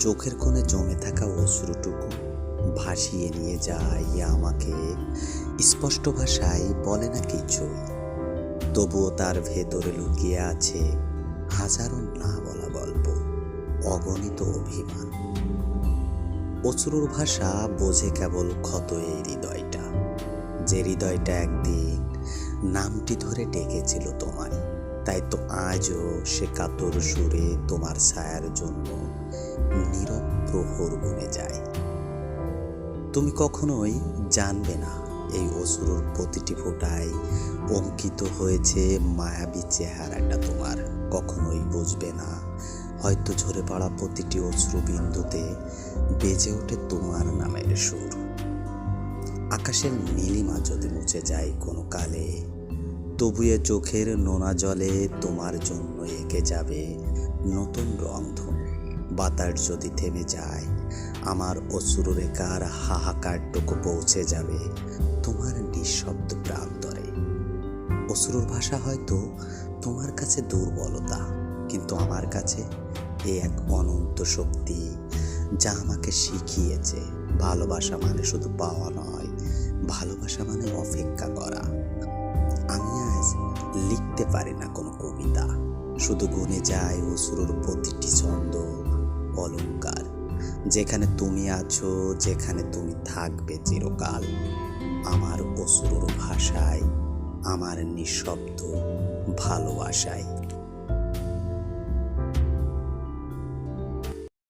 চোখের কোণে জমে থাকা অশ্রুটুকু ভাসিয়ে নিয়ে যায় আমাকে। স্পষ্ট ভাষায় বলে না কিছুই তবুও তার ভেতরে লুকিয়ে আছে হাজারো না বলা গল্প, অগণিত অভিমান। অশ্রুর ভাষা বোঝে কেবল ক্ষত এই হৃদয়টা, যে হৃদয়টা একদিন নামটি ধরে ডেকেছিল তোমায়। তাই তো আজও সে কাতর সুরে তোমার ছায়ার জন্য নীরব প্রহর গুনে যায়। তুমি কখনোই জানবে না এই অসুরুর প্রতিটি ফোঁটায় অঙ্কিত হয়েছে মায়াবী চেহারাটা তোমার। কখনোই বুঝবে না, হয়তো ঝরে পড়া প্রতিটি অশ্রু বিন্দুতে বেজে ওঠে তোমার নামের সুর। আকাশের নীলিমা যদি মুছে যায় কোনো কালে তবুয়ে চোখের নোনা জলে তোমার জন্য এঁকে যাবে নতুন রংধনু বাতাস যদি থেমে যায়, আমার অসুররেখার হাহাকারটুকু পৌঁছে যাবে, তোমার নিঃশব্দ প্রান্তরে অসুরুর ভাষা হয়তো তোমার কাছে দুর্বলতা, কিন্তু আমার কাছে এ এক অনন্ত শক্তি যা আমাকে শিখিয়েছে। ভালোবাসা মানে শুধু পাওয়া নয়, ভালোবাসা মানে অপেক্ষা করা। লিখতে পারে না কোনো কবিতা। শুধু গুনে যায় অসুরের প্রতিটি ছন্দ, অলঙ্কার। যেখানে তুমি আছো, যেখানে তুমি থাকবে চিরকাল। আমার অসুরের ভাষায়, আমার নিঃশব্দ ভালোবাসায়।